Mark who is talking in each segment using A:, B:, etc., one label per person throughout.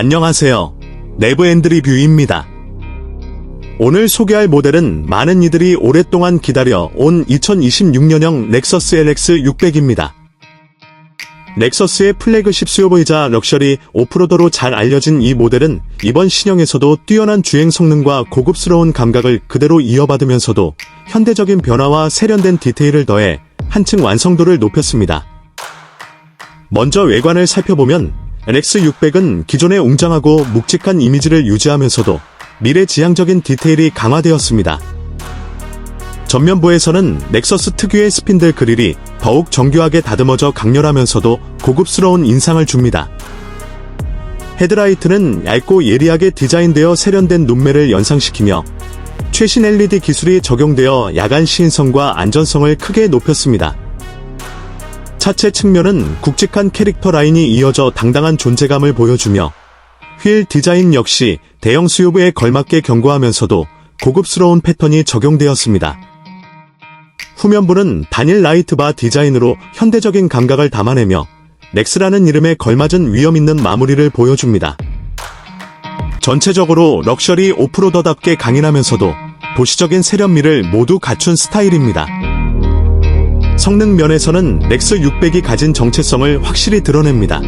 A: 안녕하세요. 내부엔드 리뷰입니다. 오늘 소개할 모델은 많은 이들이 오랫동안 기다려 온 2026년형 렉서스 LX 600입니다. 렉서스의 플래그십 수요보이자 럭셔리 오프로더로 잘 알려진 이 모델은 이번 신형에서도 뛰어난 주행 성능과 고급스러운 감각을 그대로 이어받으면서도 현대적인 변화와 세련된 디테일을 더해 한층 완성도를 높였습니다. 먼저 외관을 살펴보면 LX600은 기존의 웅장하고 묵직한 이미지를 유지하면서도 미래지향적인 디테일이 강화되었습니다. 전면부에서는 넥서스 특유의 스핀들 그릴이 더욱 정교하게 다듬어져 강렬하면서도 고급스러운 인상을 줍니다. 헤드라이트는 얇고 예리하게 디자인되어 세련된 눈매를 연상시키며 최신 LED 기술이 적용되어 야간 시인성과 안전성을 크게 높였습니다. 차체 측면은 굵직한 캐릭터 라인이 이어져 당당한 존재감을 보여주며 휠 디자인 역시 대형 수요부에 걸맞게 견고하면서도 고급스러운 패턴이 적용되었습니다. 후면부는 단일 라이트바 디자인으로 현대적인 감각을 담아내며 넥스라는 이름에 걸맞은 위험 있는 마무리를 보여줍니다. 전체적으로 럭셔리 오프로더답게 강인하면서도 도시적인 세련미를 모두 갖춘 스타일입니다. 성능 면에서는 넥스 600이 가진 정체성을 확실히 드러냅니다.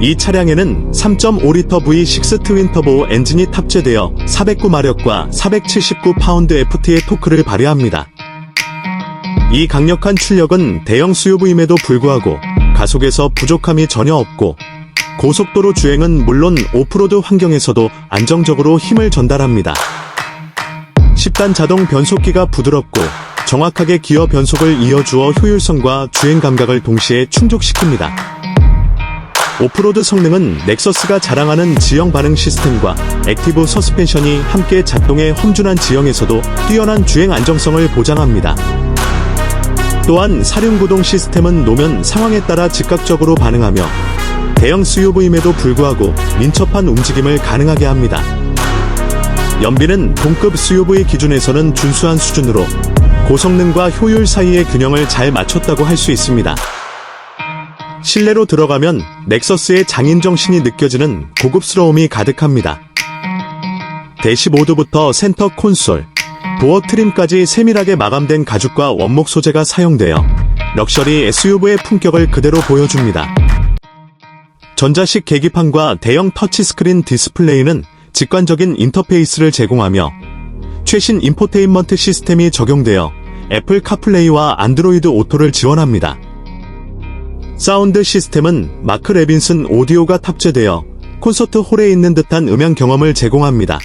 A: 이 차량에는 3.5리터 V6 트윈 터보 엔진이 탑재되어 409마력과 479 파운드 FT의 토크를 발휘합니다. 이 강력한 출력은 대형 수요부임에도 불구하고 가속에서 부족함이 전혀 없고 고속도로 주행은 물론 오프로드 환경에서도 안정적으로 힘을 전달합니다. 10단 자동 변속기가 부드럽고 정확하게 기어 변속을 이어주어 효율성과 주행 감각을 동시에 충족시킵니다. 오프로드 성능은 넥서스가 자랑하는 지형 반응 시스템과 액티브 서스펜션이 함께 작동해 험준한 지형에서도 뛰어난 주행 안정성을 보장합니다. 또한 사륜구동 시스템은 노면 상황에 따라 즉각적으로 반응하며 대형 SUV임에도 불구하고 민첩한 움직임을 가능하게 합니다. 연비는 동급 SUV 기준에서는 준수한 수준으로 고성능과 효율 사이의 균형을 잘 맞췄다고 할 수 있습니다. 실내로 들어가면 넥서스의 장인 정신이 느껴지는 고급스러움이 가득합니다. 대시보드부터 센터 콘솔, 도어 트림까지 세밀하게 마감된 가죽과 원목 소재가 사용되어 럭셔리 SUV의 품격을 그대로 보여줍니다. 전자식 계기판과 대형 터치스크린 디스플레이는 직관적인 인터페이스를 제공하며 최신 인포테인먼트 시스템이 적용되어 애플 카플레이와 안드로이드 오토를 지원합니다. 사운드 시스템은 마크 레빈슨 오디오가 탑재되어 콘서트 홀에 있는 듯한 음향 경험을 제공합니다.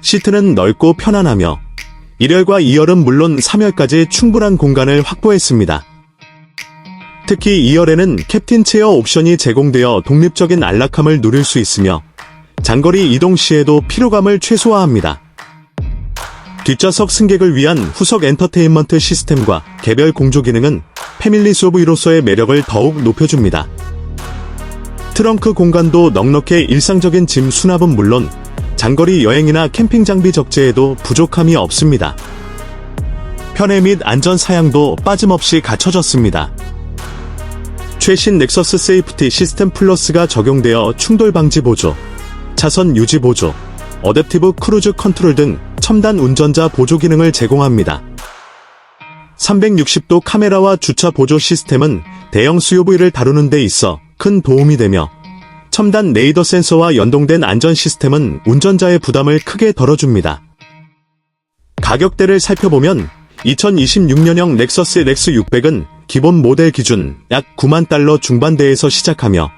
A: 시트는 넓고 편안하며 1열과 2열은 물론 3열까지 충분한 공간을 확보했습니다. 특히 2열에는 캡틴 체어 옵션이 제공되어 독립적인 안락함을 누릴 수 있으며 장거리 이동 시에도 피로감을 최소화합니다. 뒷좌석 승객을 위한 후석 엔터테인먼트 시스템과 개별 공조 기능은 패밀리 소브이로서의 매력을 더욱 높여줍니다. 트렁크 공간도 넉넉해 일상적인 짐 수납은 물론 장거리 여행이나 캠핑 장비 적재에도 부족함이 없습니다. 편해 및 안전 사양도 빠짐없이 갖춰졌습니다. 최신 넥서스 세이프티 시스템 플러스가 적용되어 충돌 방지 보조, 차선 유지 보조, 어댑티브 크루즈 컨트롤 등 첨단 운전자 보조 기능을 제공합니다. 360도 카메라와 주차 보조 시스템은 대형 SUV를 다루는 데 있어 큰 도움이 되며 첨단 레이더 센서와 연동된 안전 시스템은 운전자의 부담을 크게 덜어줍니다. 가격대를 살펴보면 2026년형 렉서스 렉스 600은 기본 모델 기준 약 9만 달러 중반대에서 시작하며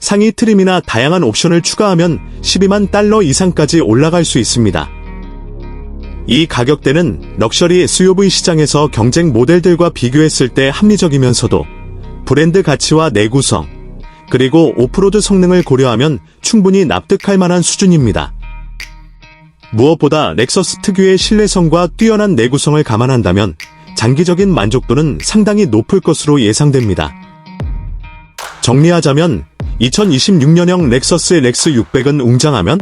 A: 상위 트림이나 다양한 옵션을 추가하면 12만 달러 이상까지 올라갈 수 있습니다. 이 가격대는 럭셔리 SUV 시장에서 경쟁 모델들과 비교했을 때 합리적이면서도 브랜드 가치와 내구성, 그리고 오프로드 성능을 고려하면 충분히 납득할 만한 수준입니다. 무엇보다 렉서스 특유의 신뢰성과 뛰어난 내구성을 감안한다면 장기적인 만족도는 상당히 높을 것으로 예상됩니다. 정리하자면 2026년형 렉서스 렉스 600은 웅장하면